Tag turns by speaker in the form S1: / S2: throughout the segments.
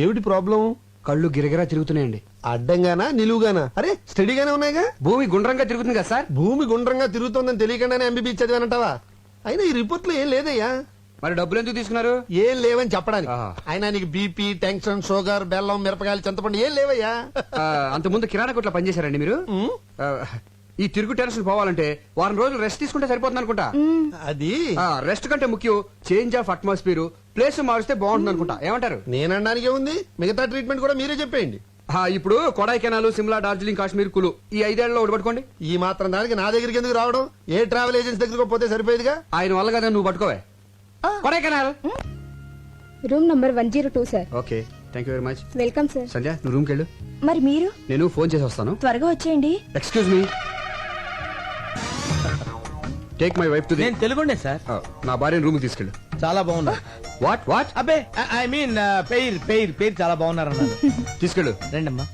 S1: ఏమిటి ప్రాబ్లం?
S2: కళ్ళు గిరగిరా తిరుగుతున్నాయండి.
S1: అడ్డంగానా నిలువుగానా? అరే స్టడీగానే ఉన్నాయిగా?
S2: భూమి గుండ్రంగా తిరుగుతుంది కదా సార్?
S1: భూమి గుండ్రంగా తిరుగుతోందని తెలియకుండానే ఎంబీబీ చదివానంటావా అయినా ఈ రిపోర్ట్లో ఏం లేదయ్యా.
S2: మరి డబ్బులు ఎందుకు తీసుకున్నారు?
S1: ఏం లేవని చెప్పడానికి.
S2: ఆహా.
S1: అయినా నీకు బీపీ టెన్షన్ షుగర్ బెల్లం మిరపకాయలు చింతపండు ఏం లేవయ్యా?
S2: అంతకుముందు కిరాణా కొట్లో పనిచేశారండి మీరు? ఈ తిరుగు టెన్షన్ పోవాలంటే వారం రోజులు రెస్ట్ తీసుకుంటే సరిపోతుంది అనుకుంటా.
S1: అది?
S2: రెస్ట్ కంటే ముఖ్యం చేంజ్ ఆఫ్ అట్మాస్ఫియర్ ప్లేస్ మారిస్తే బాగుంటుంది అనుకుంటా. ఏమంటారు?
S1: నేనడానికి ఉంది మిగతా ట్రీట్మెంట్ కూడా మీరే చెప్పేయండి.
S2: ఆ, ఇప్పుడు కొడైకెనాల్ సిమ్లా డార్జిలింగ్ కాశ్మీర్ కులు ఈ ఐదేళ్ళలో ఒకటి పట్టుకోండి
S1: ఈ మాత్రం దానికి నా దగ్గరికి ఎందుకు రావడం? ఏ ట్రావెల్ ఏజెన్సీ దగ్గరకు పోతే సరిపోయేదిగా?
S2: ఆయన వల్ల కదా నువ్వు పట్టుకోవే. Kodaikanal!
S3: Room number one zero two sir.
S2: Okay thank you very much.
S3: Welcome sir.
S2: Sandhya నువ్వు రూమ్కి వెళ్ళు
S3: మరి మీరు?
S2: నేను ఫోన్ చేసి వస్తాను.
S3: త్వరగా వచ్చేయండి.
S2: Excuse me. Take my wife to
S4: నేను తెలుగుండే సార్.
S2: నా భార్యను రూమ్కి తీసుకెళ్ళు.
S4: చాలా బాగున్నా.
S2: వాట్ వాట్
S4: అబ్బే ఐ మీన్ పేరు పేరు పేరు చాలా బాగున్నారు అన్నారు
S2: తీసుకెళ్ళు.
S4: రండమ్మా.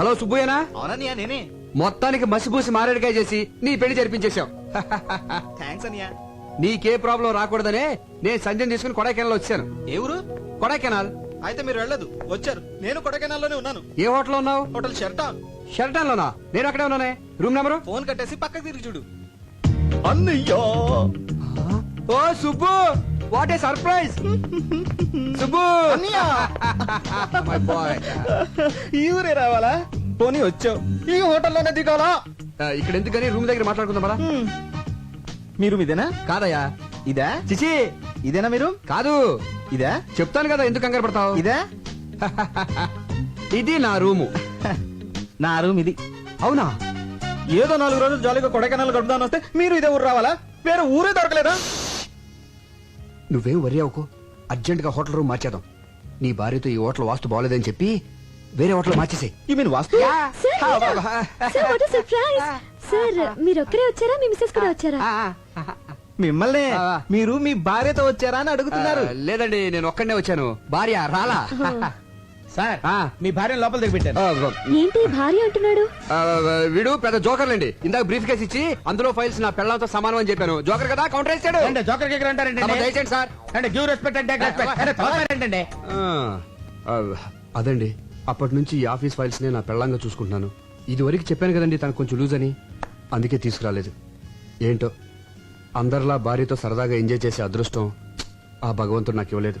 S2: హలో సుబ్బయ్యనా?
S5: అవునన్నయ్య నేనే.
S2: మొత్తానికి మసిపూసి మారేడుకాయ చేసి నీ పెళ్ళి జరిపించేశాం
S5: థ్యాంక్స్ అన్నయ్య.
S2: నీకే ప్రాబ్లం రాకూడదనే నేను సంజయ్ తీసుకుని కొడైకెనాల్ వచ్చాను.
S5: ఏ ఊరు?
S2: కొడైకెనాల్.
S5: అయితే మీరు వెళ్ళదు. వచ్చారు. నేను కొడకెనాల్లోనే ఉన్నాను.
S2: ఏ హోటల్ ఉన్నావు?
S5: హోటల్ షెర్టా
S2: షెల్టన్ లోనా నేను అక్కడే ఉన్నానే. Room number?
S5: ఫోన్ కట్టేసి పక్కకి తిరిగి చూడు. అన్నయ్యా!
S2: ఓ Subbu! What a surprise Subbu! My boy
S5: ఈ ఊరే రావాలా? పోనీ వచ్చావు. ఈ హోటల్లోనే దిగాలా?
S2: ఇక్కడ ఎందుకని రూమ్ దగ్గర మాట్లాడుకుందాం పదా.
S5: మీరు ఇదేనా?
S2: కాదయ్యా.
S5: ఇదా?
S2: చిచి!
S5: ఇదేనా మీరు
S2: కాదు.
S5: ఇదా?
S2: చెప్తాను కదా ఎందుకు కంగారు పడతావు?
S5: ఇదా?
S2: ఇది నా రూము.
S5: నా రూమ్ ఇది.
S2: అవునా?
S5: ఏదో నాలుగు రోజులు జాలీగా కొడకెనాల్ గడుపుదాని వస్తే మీరు ఇదే ఊరు రావాలా? వేరే ఊరే దొరకలేదా?
S2: నువ్వేం వరి అవ్వకు. అర్జెంట్గా హోటల్ రూమ్ మార్చేద్దాం. నీ భార్యతో ఈ హోటల్ వాస్తు బాగోలేదని చెప్పి వేరే హోటల్ మార్చేసే
S5: ఈ మీన్ వాస్తు?
S3: సార్ వాట్ సర్ప్రైజ్ సార్ మీరు ఒక్కరే వచ్చారా? మీ మిస్సెస్ కూడా వచ్చారా?
S5: మిమ్మల్ని. మీరు మీ భార్యతో వచ్చారా అని అడుగుతున్నారు.
S2: లేదండి నేను ఒక్కడనే వచ్చాను. భార్య రాలా.
S4: సార్
S2: ఆ.
S4: మీ భార్య లోపల దిగి పెట్టారు
S2: ఆ,
S3: ఏంటి భార్య అంటున్నాడు?
S2: ఆ, వీడు పెద్ద జోకర్లండి ఇందాక బ్రీఫ్ కేసు ఇచ్చి అందులో ఫైల్స్ నా పిల్లలతో సమానం అని చెప్పాను. జోకర్ కదా? కౌంటర్ వేసాడు.
S4: అంటే జోకర్ కేకర్ అంటారంటే
S2: తమ దయచేయండి సార్.
S4: అంటే గివ్ రెస్పెక్ట్ అంటే రెస్పెక్ట్ అంటే తోకర్ ఏంటంటే
S2: ఆ, ఆ, అదండి. అప్పటి నుంచి ఈ ఆఫీస్ ఫైల్స్ నే నా పెళ్ళంగా చూసుకుంటున్నాను. ఇది వరకు చెప్పాను కదండి తనకు కొంచెం లూజ్ అని. అందుకే తీసుకురాలేదు. ఏంటో? అందరిలా భార్యతో సరదాగా ఎంజాయ్ చేసే అదృష్టం ఆ భగవంతుడు నాకు ఇవ్వలేదు.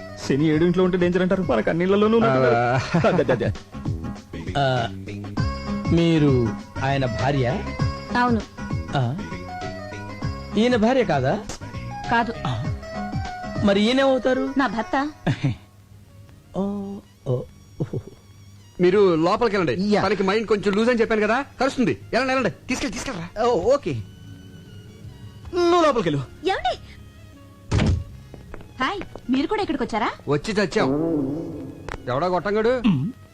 S5: శని ఏడు ఇంట్లో ఉంటే డేంజర్ అంటారు. మనకు అన్నిళ్ళలోనూ
S4: ఆ, మీరు ఆయన భార్య?
S6: అవును.
S4: ఆ, ఈయన భార్య కాదా?
S6: కాదు.
S4: మరి ఈయనేమవుతారు
S6: నా భర్త.
S4: ఓ, ఓ, ఓ.
S2: మీరు లోపలికి వెళ్ళండి. తనకి మైండ్ కొంచెం లూజ్ అని చెప్పాను కదా కలుస్తుంది వెళ్ళండి వెళ్ళండి. తీసుకెళ్ళి తీసుకెళ్ళరా.
S5: ఓకే. నువ్వు లోపలికి వెళ్ళు.
S3: ఏమండి?
S6: హాయ్ మీరు కూడా ఇక్కడికి వచ్చారా?
S2: వచ్చి చచ్చాం. ఎవడా గొట్టంగాడు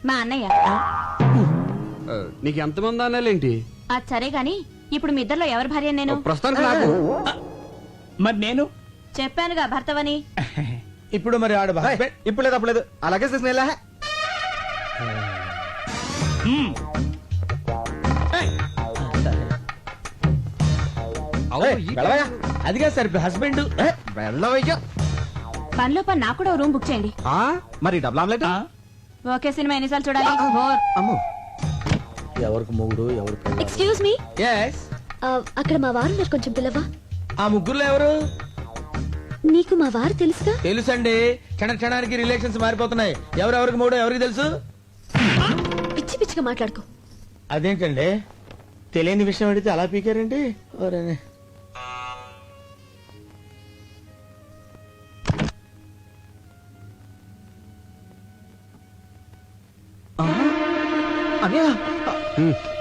S6: మా అన్నయ్య.
S2: ఆ, నీకు ఎంతమంది అన్నాలేంటి?
S6: అది సరే గాని ఇప్పుడు మీ ఇద్దరిలో ఎవరి భార్య నేను?
S2: ప్రస్తుతానికి నాకు.
S4: మరి నేను?
S6: చెప్పానుగా భర్తవని.
S4: ఇప్పుడు మరి ఆడ
S5: ఇప్పుడు లేదు అప్పుడు లేదు. అలాగే
S2: ఈ-
S4: వెళ్ళవయ్యా. అదిగా సార్ హస్బెండ్.
S5: వెళ్ళవయ్యా.
S6: పనిలో పని నాకు కూడా రూమ్ బుక్ చేయండి.
S2: ఆ?
S5: మరి డబుల్ ఆమ్లెట్?
S6: ఓకే సినిమా ఎన్నిసార్లు చూడాలి? బోర్
S5: అమ్మో.
S4: ఎవరికి మొగుడు ఎవరు
S3: ఎక్స్క్యూజ్ మీ
S4: ఎస్
S3: అక్కడ మా వారు ఉన్నారు కొంచెం పిల్లవా
S4: ఆ ముగ్గురులో ఎవరు?
S3: నీకు మా వారు తెలుసుగా
S4: తెలుసండి. క్షణ క్షణానికి రిలేషన్స్ మారిపోతున్నాయి. ఎవరెవరికి మూడో ఎవరికి తెలుసు?
S3: పిచ్చి పిచ్చిగా మాట్లాడుకో.
S4: అదేంటండి? తెలియని విషయం అడిగితే అలా పీకారండి? ఓరేనే.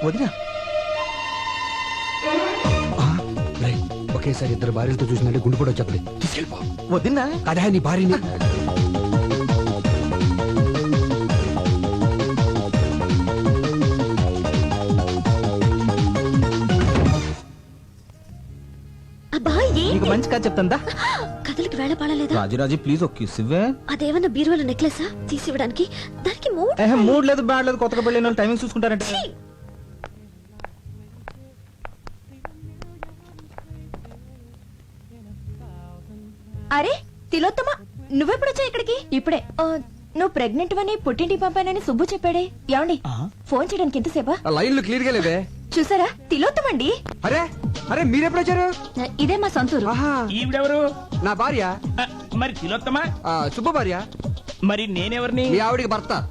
S5: వదినా.
S2: ఒకేసారి ఇద్దరు భార్యలతో చూసినట్టు గుండు కూడా వచ్చేస్తుంది. తీసుకెళ్ళిపో.
S5: వదినా.
S2: అదే నీ భార్యని.
S5: నీకు ప్లీజ్ ఒక కొత్తగా పెళ్ళైన వాళ్ళు చూసుకుంటారంటే.
S6: అరే తిలోత్తమ నువ్వెప్పుడొచ్చా ఇక్కడికి? ఇప్పుడే. నువ్వు ప్రెగ్నెంట్ అని పుట్టింటికి పంపానని సుబ్బు చెప్పాడే. ఏమండి? ఫోన్ చేయడానికి ఎంతసేపా?
S2: లైన్లు క్లియర్గా లేవే.
S6: చూసారా? తిలోత్తమండి.
S2: అరే అరే మీరెప్పుడు వచ్చారు
S6: ఇదే మా సొంతూరు.
S2: ఆహా.
S7: ఈవిడెవరు?
S2: నా భార్య.
S7: మరి తిలోత్తమా?
S2: సుబ్బ భార్య.
S7: మరి నేనెవరిని?
S2: మీ ఆవిడికి భర్త.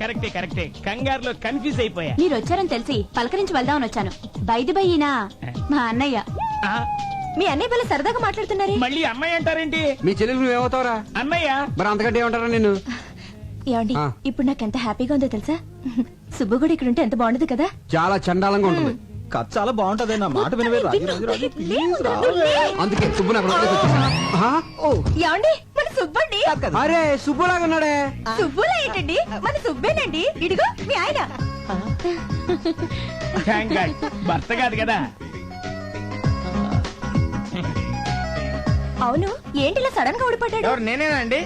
S7: కరెక్టే కరెక్టే. కంగారులో కన్ఫ్యూజ్ అయిపోయా.
S6: మీరు వచ్చారని తెలిసి పలకరించి వెళ్దామని వచ్చాను. బైది బయ్యినా మా అన్నయ్య. మీ అన్నయ్య భలే సరదాగా మాట్లాడుతున్నారే.
S7: మళ్ళీ అమ్మాయి అంటారేంటి?
S2: మీ చెల్లెలు నువ్వేమవుతావురా?
S7: అన్నయ్య
S2: మరి అంతకంటే ఏమంటారా నేను
S6: ఏమండి
S2: ఆ.
S6: ఇప్పుడు నాకు ఎంత హ్యాపీగా ఉందో తెలుసా? సుబ్బు కూడా ఇక్కడ ఉంటే ఎంత బాగుండదు కదా?
S2: చాలా చండాలంగా ఉంటుంది.
S5: కథ చాలా బాగుంటది నా మాట వినవే రాజు రాజు రాజు ప్లీజ్ రావే
S2: అందుకే సుబ్బు నాకు. ఆహా,
S6: ఏమండి మన సుబ్బండి?
S2: అరే సుబ్బులాగా ఉన్నాడే.
S6: సుబ్బులా ఏంటండి? మన సుబ్బేనండి. ఇదిగో మీ ఆయన.
S7: భర్త కాదు కదా.
S6: అవును ఏంటి ఇలా సడన్గా ఊడిపడ్డాడు?
S4: ఎవరు నేనేనా అండి?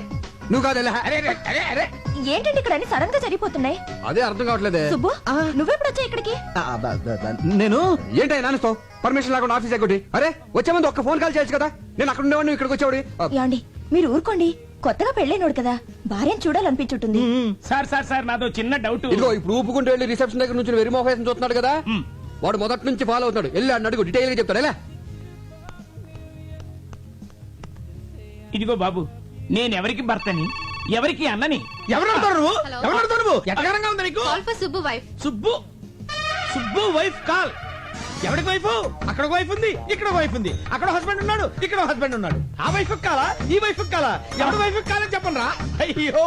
S2: నువ్వు కాదు ఎలా?
S7: అరే అరే, అరే అరే.
S6: ఏంటండి ఇక్కడ అన్ని సడన్గా జరిగిపోతున్నాయి?
S2: అదే అర్థం కావట్లేదే.
S6: సుబ్బు నువ్వెప్పుడు వచ్చా ఇక్కడికి?
S5: ఆ, బ- బ- బ- నేను?
S2: ఏంటో నాన్నస్తావు పర్మిషన్ లేకుండా ఆఫీస్ ఎగ్గొట్టి అరే వచ్చే ముందు ఒక్క ఫోన్ కాల్ చేయొచ్చు కదా? నేను అక్కడ ఉండేవాడిని ఇక్కడికి వచ్చేవాడి ఆ,
S6: ఏమండి మీరు ఊరుకోండి. కొత్తగా పెళ్ళైనోడు కదా భార్యను చూడాలనిపించుంటుంది.
S7: సార్ సార్ సార్ నాదో చిన్న డౌట్.
S2: ఇదిగో ఇప్పుడు ఊపుకుంటూ వెళ్ళి రిసెప్షన్ దగ్గర నుంచి వెరీ మోహేసం చూస్తున్నాడు కదా. వాడు మొదటి నుంచి ఫాలో అవుతాడు వెళ్ళి అడిగి అడుగు డీటెయిల్గా చెప్తాడు. ఎలా?
S7: ఇదిగో బాబు నేను ఎవరికి భర్తని ఎవరికి అన్నని?
S4: ఎవరు అడుగుతావు నువ్వు? ఎవరు అడుగుతావు నువ్వు? ఎట్టగారంగా ఉంది నీకు?
S3: Subbu wife.
S4: Subbu? Subbu wife call. ఎవరికి వైఫ్? అక్కడ వైఫ్ ఉంది ఇక్కడ వైఫ్ ఉంది. అక్కడ హస్బెండ్ ఉన్నాడు ఇక్కడ హస్బెండ్ ఉన్నాడు. ఆ వైఫ్ కాలా? ఈ వైఫ్ కాలా? ఎవరి వైఫ్ కాలని చెప్పండి రా అయ్యో!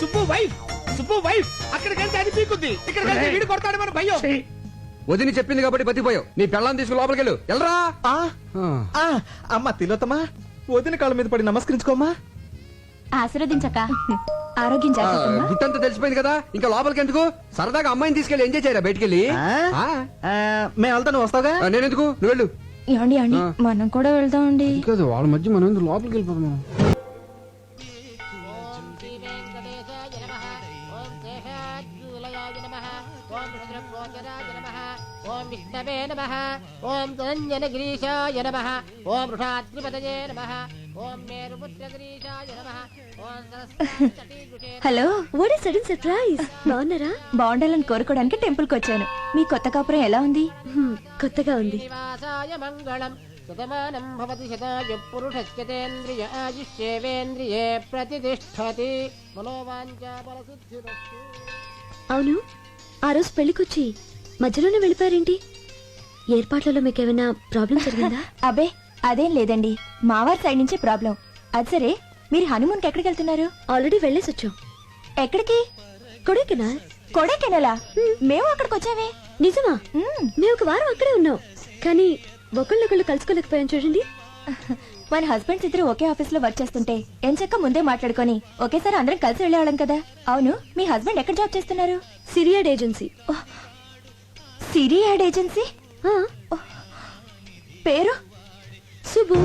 S4: Subbu wife Subbu wife. అక్కడికి వెళ్తే అది పీకుద్ది. ఇక్కడ వెళ్తే వీడు కొడతాడు మన భయం
S2: వదిని చెప్పింది కాబట్టి బతికిపోయావు. నీ పెళ్ళాన్ని తీసుకుని లోపలికి వెళ్ళు వెళ్ళరా
S5: ఆ, ఆ, అమ్మ తిలోతమా వదిన కాళ్ళ మీద పడి నమస్కరించుకోమ్మా.
S6: ఆశీర్వదించక. ఆరోగ్యం జాగ్రత్తమ్మా
S2: గుట్టంతా తెలిసిపోయింది కదా. ఇంకా లోపలికి ఎందుకు? సరదాగా అమ్మాయిని తీసుకెళ్ళి ఎంజాయ్ చేయరా బయటికి వెళ్ళి
S5: ఆ? మేము వెళ్తాను నువ్వు వస్తావుగా?
S2: ఆ, నేనెందుకు? నువ్వు వెళ్ళు.
S6: ఏమండి ఏమండి?
S2: ఆ.
S6: మనం కూడా వెళ్దామండి.
S2: కాదు వాళ్ళ మధ్య మనం ఎందుకు లోపలికి వెళ్ళిపోతాం
S8: ఓం విష్ణవే నమ. ఓం ధనంజనగిరీశాయ నమ. ఓం వృషాద్రిపతయే నమ. ఓం మేరుపుత్రగిరీశాయ నమ.
S3: Hello what is sudden surprise బాగున్నారా?
S6: బాగుండాలని కోరుకోవడానికి టెంపుల్కి వచ్చాను. మీ కొత్త కాపురం ఎలా ఉంది?
S3: కొత్తగా ఉంది.
S8: భవతి శతాయు ప్రతిష్టతి. మనోవాంఛా
S3: అవును ఆ రోజు పెళ్ళికొచ్చి మధ్యలోనే వెళ్ళిపోయారేంటి? ఏర్పాట్లలో మీకు ఏమైనా ప్రాబ్లం జరిగిందా?
S6: అబే అదేం లేదండి. మావారి సైడ్ నుంచే ప్రాబ్లం. అది సరే మీరు హనుమూన్ ఎక్కడికి వెళ్తున్నారు
S3: ఆల్రెడీ వెళ్ళేసి వచ్చాం
S6: ఎక్కడికి?
S3: కొడైకెనాల్.
S6: కొడైకెనాలా? మేము అక్కడికి వచ్చామే
S3: నిజమా?
S6: మ్మ్.
S3: మేము ఒక వారం అక్కడే ఉన్నాం. కానీ ఒకళ్ళొకళ్ళు కలుసుకోలేకపోయాం చూడండి.
S6: మన హస్బెండ్స్ ఇద్దరు ఒకే ఆఫీస్లో వర్క్ చేస్తుంటే ఎంచక్క ముందే మాట్లాడుకొని ఒకేసారి అందరం కలిసి వెళ్ళేవాళ్ళం కదా. అవును మీ హస్బెండ్ ఎక్కడ జాబ్ చేస్తున్నారు?
S3: Siri ad agency.
S6: Siri ad agency? పేరు?
S3: సుబ్బు